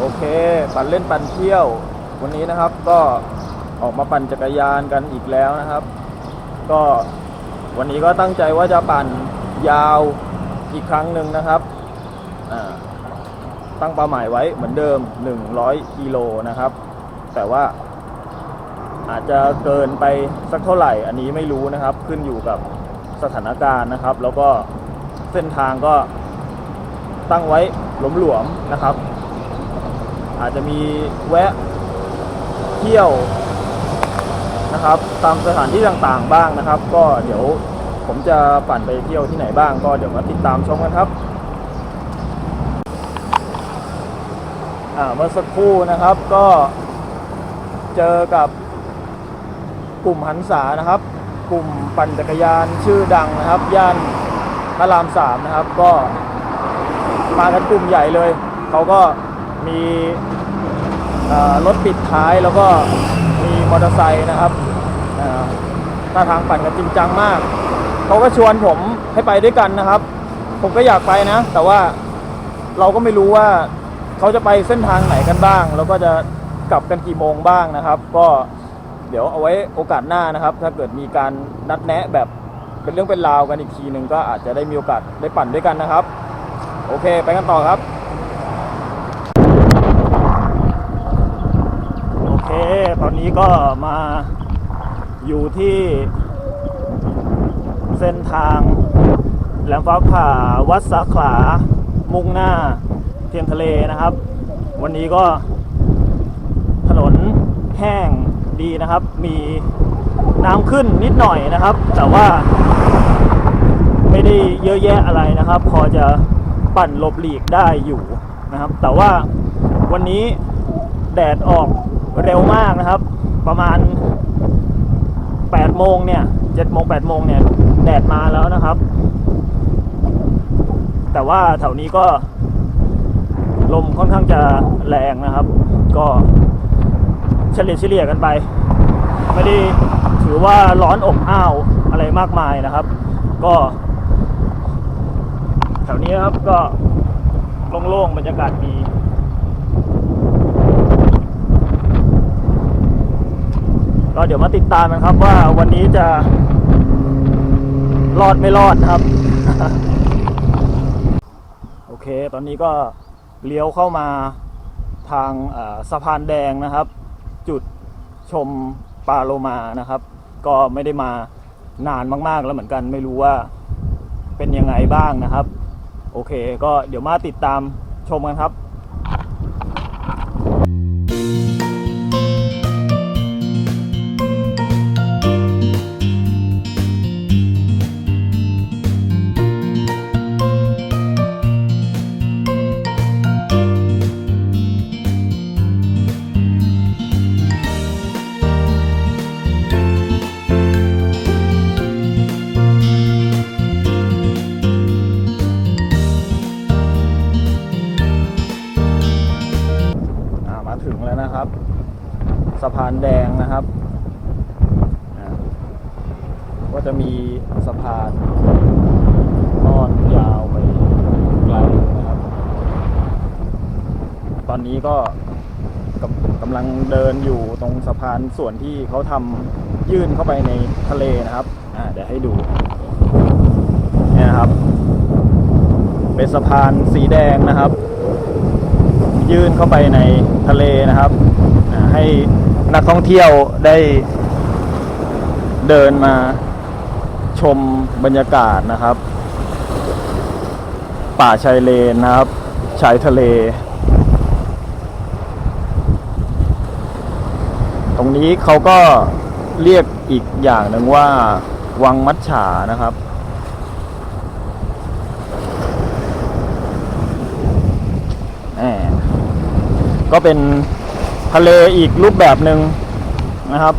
โอเค ปั่นเล่นปั่นเที่ยว วันนี้นะครับก็ออกมาปั่นจักรยานกันอีกแล้วนะครับ ก็วันนี้ก็ตั้งใจว่าจะปั่นยาวอีกครั้งหนึ่งนะครับตั้งเป้าหมายไว้เหมือนเดิม 100กิโลนะครับ แต่ว่าอาจจะเกินไปสักเท่าไหร่ อันนี้ไม่รู้นะครับ ขึ้นอยู่กับสถานการณ์นะครับ แล้วก็เส้นทางก็ตั้งไว้หลวมๆนะครับ อาจจะมีแวะเที่ยวนะครับ ตามสถานที่ต่างๆบ้างนะครับ ก็เดี๋ยวผมจะปั่นไปเที่ยวที่ไหนบ้าง ก็เดี๋ยวมาติดตามชมกันครับอ่าเมื่อสักครู่นะครับก็เจอกับกลุ่มหันษานะครับ กลุ่มปั่นจักรยานชื่อดังนะครับ ย่านพระรามสามนะครับ ก็มากันกลุ่มใหญ่เลย เขาก็ มีรถปิดท้ายแล้วก็มีมอเตอร์ไซค์นะครับท่าทางปั่นกันจริงจังมาก เขาก็ชวนผมให้ไปด้วยกันนะครับ ผมก็อยากไปนะ แต่ว่าเราก็ไม่รู้ว่าเขาจะไปเส้นทางไหนกันบ้าง แล้วก็จะกลับกันกี่โมงบ้างนะครับ ก็เดี๋ยวเอาไว้โอกาสหน้านะครับ ถ้าเกิดมีการนัดแนะแบบเป็นเรื่องเป็นราวกันอีกทีหนึ่งก็อาจจะได้มีโอกาสได้ปั่นด้วยกันนะครับ โอเค ไปกันต่อครับ โอเค ตอนนี้ก็มาอยู่ที่เส้นทางแหลมฟ้าผ่าวัดสาขามุ่งหน้าเทียงทะเลนะครับ วันนี้ก็ถนนแห้งดีนะครับ มีน้ำขึ้นนิดหน่อยนะครับ แต่ว่าไม่ได้เยอะแยะอะไรนะครับ พอจะปั่นหลบหลีกได้อยู่นะครับ แต่ว่าวันนี้แดดออก เร็วมากนะครับ ประมาณ8โมงเนี่ย7โมง8โมงเนี่ยแดดมาแล้วนะครับ แต่ว่าแถวนี้ก็ ลมค่อนข้างจะแรงนะครับ ก็เฉลี่ยเฉลี่ยกันไป ไม่ได้ถือว่าร้อนอบอ้าวอะไรมากมายนะครับ ก็ แถวนี้ครับก็โล่งๆบรรยากาศดี ก็เดี๋ยวมาติดตามกันครับว่าวันนี้จะรอดไม่รอดครับ โอเค ตอนนี้ก็เลี้ยวเข้ามาทางสะพานแดงนะครับ จุดชมปลาโลมานะครับ ก็ไม่ได้มานานมากๆแล้วเหมือนกันไม่รู้ว่าเป็นยังไงบ้างนะครับ โอเค ก็เดี๋ยวมาติดตามชมกันครับ ก็จะมีสะพานทอดยาวไปไกลนะครับ ตอนนี้ก็กำกำลังเดินอยู่ตรงสะพานส่วนที่เขาทำยื่นเข้าไปในทะเลนะครับอ่าเดี๋ยวให้ดูเนี่ยนะครับ เป็นสะพานสีแดงนะครับ ยื่นเข้าไปในทะเลนะครับให้นักท่องเที่ยวได้เดินมา ชมบรรยากาศนะครับ ป่าชายเลนนะครับ ชายทะเล ตรงนี้เขาก็เรียกอีกอย่างหนึ่งว่า วังมัดฉานะครับแหมก็เป็นทะเลอีกรูปแบบหนึ่งนะครับ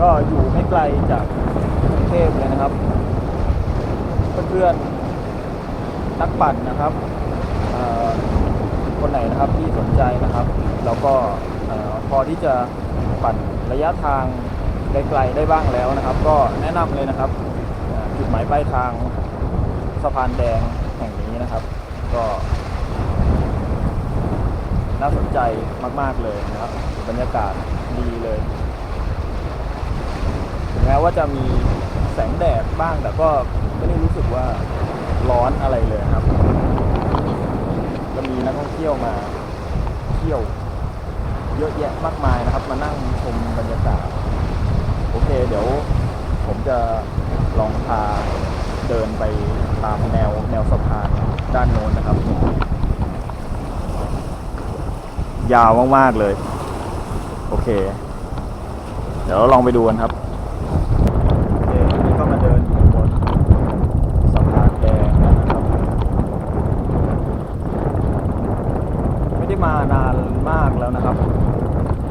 ก็อยู่ไม่ไกลจากกรุงเทพเลย นะครับ เพื่อนๆนักปั่นนะครับคนไหนนะครับที่สนใจนะครับแล้วก็พอที่จะปั่นระยะทางไกลๆได้บ้างแล้วนะครับ ก็แนะนำเลยนะครับจุดหมายปลายทางสะพานแดงแห่งนี้นะครับ ก็ น่าสนใจมาก ๆเลยนะครับ บรรยากาศดีเลยถึงแม้ว่าจะมี แสงแดดบ้างแต่ก็ไม่ได้รู้สึกว่าร้อนอะไรเลยครับก็มีนักท่องเที่ยวมาเที่ยวเยอะแยะมากมายนะครับ มานั่งชมบรรยากาศโอเค เดี๋ยวผมจะลองพาเดินไปตามแนวแนวสะพานด้านโน้นนะครับ ยาวมาก ๆ เลย โอเค เดี๋ยวเราลองไปดูกันครับโอเคอันนี้ก็มาเดินอยู่บนสะพานแดงนะครับ ไม่ได้มานานมากแล้วนะครับ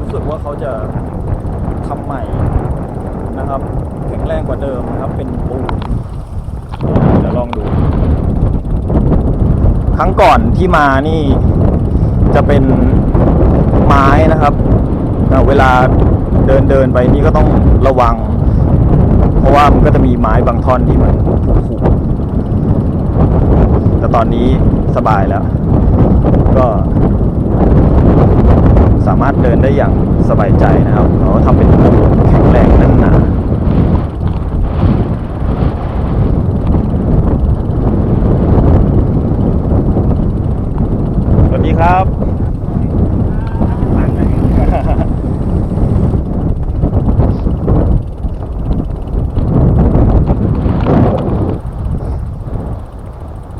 รู้สึกว่าเขาจะทำใหม่ นะครับแข็งแรงกว่าเดิมนะครับ เป็นปูเดี๋ยวลองดู ครั้งก่อนที่มานี่จะเป็นไม้นะครับ เวลาเดินเดินไปนี่ก็ต้องระวัง เพราะว่ามันก็จะมีไม้บางท่อนที่มันผุแต่ตอนนี้สบายแล้ว ก็ามารถเดินได้อย่างสบายใจนะครับเขาทำเป็นปูนแข็งแรงนั่นหนา สวัสดีครับ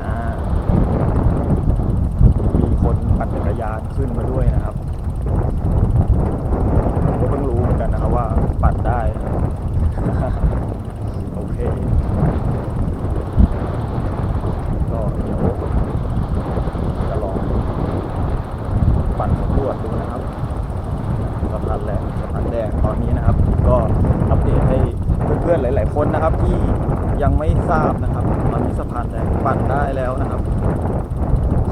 อ่ามีคนปั่นจักรยานขึ้นมาด้วยนะครับผมก็เพิ่งรู้เหมือนกันนะครับว่าปั่นได้ โอเค ก็เดี๋ยวจะลองปั่นสำรวจดูนะครับสะพานแหลม แดงตอนนี้นะครับ ก็อัปเดตให้เพื่อนๆหลาย ๆ คนนะครับ ที่ยังไม่ทราบนะครับตอนนี้สะพานแดงปั่นได้แล้วนะครับ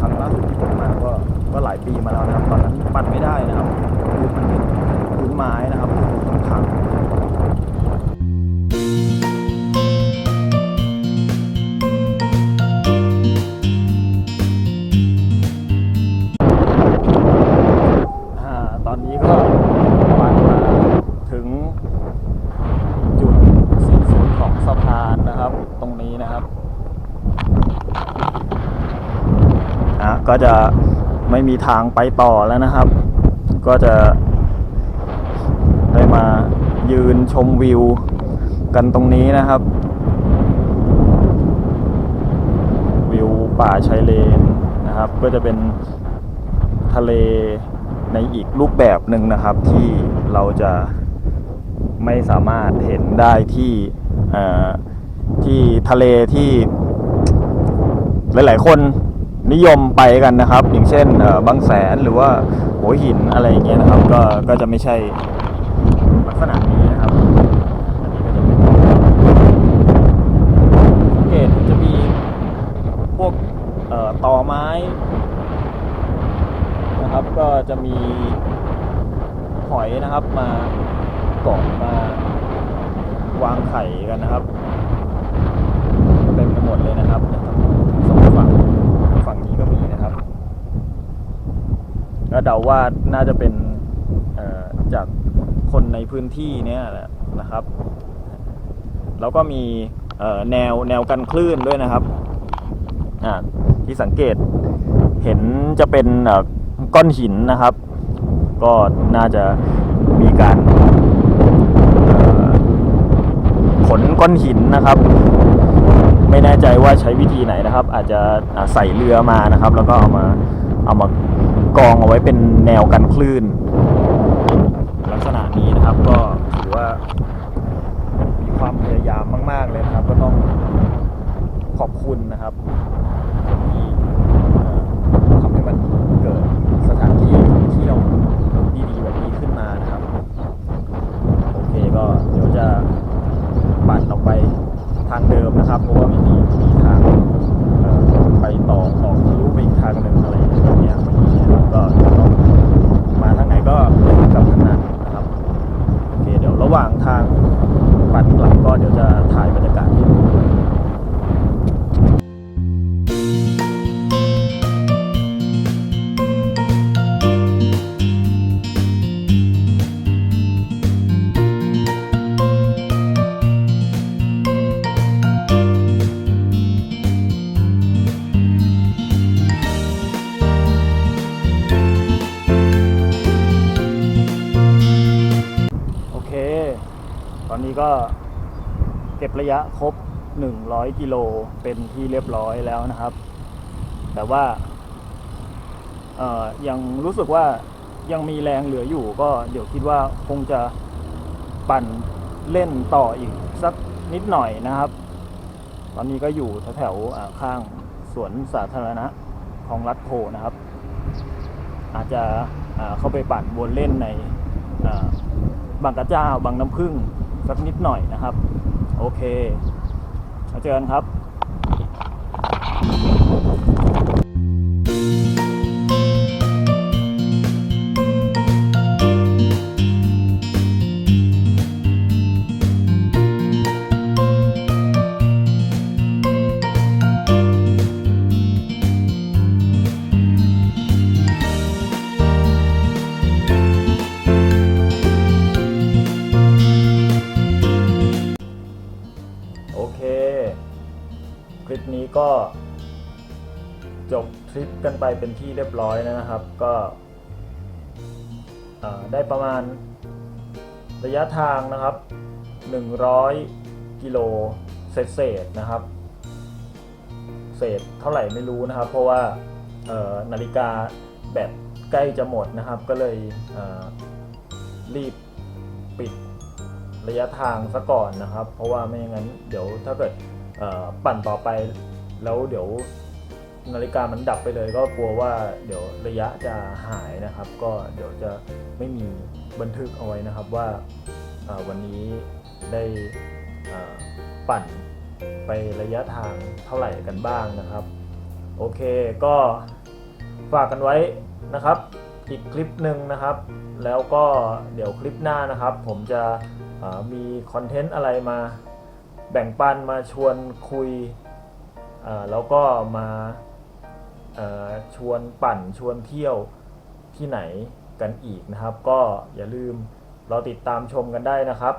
ครั้งล่าสุดที่ผมมาก็ก็หลายปีมาแล้วนะครับ ตอนนั้นปั่นไม่ได้นะครับคือมันเป็นพื้นไม้นะครับค่อนข้าง ก็จะไม่มีทางไปต่อแล้วนะครับ ก็จะได้มายืนชมวิวกันตรงนี้นะครับ วิวป่าชายเลนนะครับ ก็จะเป็นทะเลในอีกรูปแบบหนึ่งนะครับที่เราจะไม่สามารถเห็นได้ที่ที่ทะเลที่หลาย ๆ คน นิยมไปกันนะครับ อย่างเช่นบางแสนหรือว่าหัวหินอะไรอย่างเงี้ยนะครับ ก็ก็จะไม่ใช่ลักษณะนี้นะครับสังเกตจะมีพวกตอไม้นะครับ ก็จะมีหอยนะครับมาเกาะมาวางไข่กันนะครับ เต็มไปหมดเลยนะครับสองฝั่งฝั่งนี้ก็มีนะครับ ก็เดาว่าน่าจะเป็นจากคนในพื้นที่เนี้ยแหละนะครับ แล้วก็มีแนวแนวกันคลื่นด้วยนะครับที่สังเกตเห็นจะเป็นก้อนหินนะครับ ก็น่าจะมีการขนก้อนหินนะครับ ไม่แน่ใจว่าใช้วิธีไหนนะครับ อาจจะใส่เรือมานะครับ แล้วก็เอามาเอามา กองเอาไว้เป็นแนวกันคลื่น ลักษณะนี้นะครับก็ถือว่า มีความพยายามมาก ๆ เลยนะครับ ก็ต้องขอบคุณนะครับคนที่เอ่อทำให้มันเกิดสถานที่ท่องเที่ยวดีๆแบบนี้ขึ้นมานะครับ โอเคก็เดี๋ยวจะปั่นออกไปทางเดิมนะครับ เพราะว่าไม่มีมีทางเอ่อไปต่อออกทะลุไปอีกทางหนึ่งอะไรแบบเนี้ยไม่มีนะครับก็จะต้องมาทางไหนก็เดินกลับทางนั้นนะครับ ระหว่างทาง ปั่นกลับก็เดี๋ยวจะถ่ายบรรยากาศให้ดู ก็เก็บระยะครบ 100 กิโลเป็นที่เรียบร้อยแล้วนะครับ แต่ว่ายังรู้สึกว่ายังมีแรงเหลืออยู่ก็เดี๋ยวคิดว่าคงจะปั่นเล่นต่ออีกสักนิดหน่อยนะครับ ตอนนี้ก็อยู่แถวๆข้างสวนสาธารณะของรัฐโพนะครับ อาจจะเข้าไปปั่นวนเล่นในบางกระเจ้าบางน้ำพึ่ง สักนิดหน่อยนะครับ โอเคมาเจอกันครับ จบทริปกันไปเป็นที่เรียบร้อยนะครับ ก็ได้ประมาณระยะทางนะครับ 100 กิโลเศษนะครับ เศษเท่าไหร่ไม่รู้นะครับ เพราะว่านาฬิกาแบตใกล้จะหมดนะครับ ก็เลยเรีบปิดระยะทางซะก่อนนะครับ เพราะว่าไม่อย่างนั้นเดี๋ยวถ้าเกิดปั่นต่อไปแล้วเดี๋ยว นาฬิกามันดับไปเลยก็กลัวว่าเดี๋ยวระยะจะหายนะครับ ก็เดี๋ยวจะไม่มีบันทึกเอาไว้นะครับว่าวันนี้ได้ปั่นไประยะทางเท่าไหร่กันบ้างนะครับ โอเคก็ฝากกันไว้นะครับ อีกคลิปหนึ่งนะครับ แล้วก็เดี๋ยวคลิปหน้านะครับ ผมจะมีคอนเทนต์อะไรมาแบ่งปันมาชวนคุยแล้วก็มา ชวนปั่นชวนเที่ยวที่ไหนกันอีกนะครับ ก็อย่าลืมเราติดตามชมกันได้นะครับ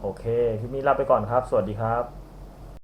โอเคคลิปนี้ลาไปก่อนครับ สวัสดีครับ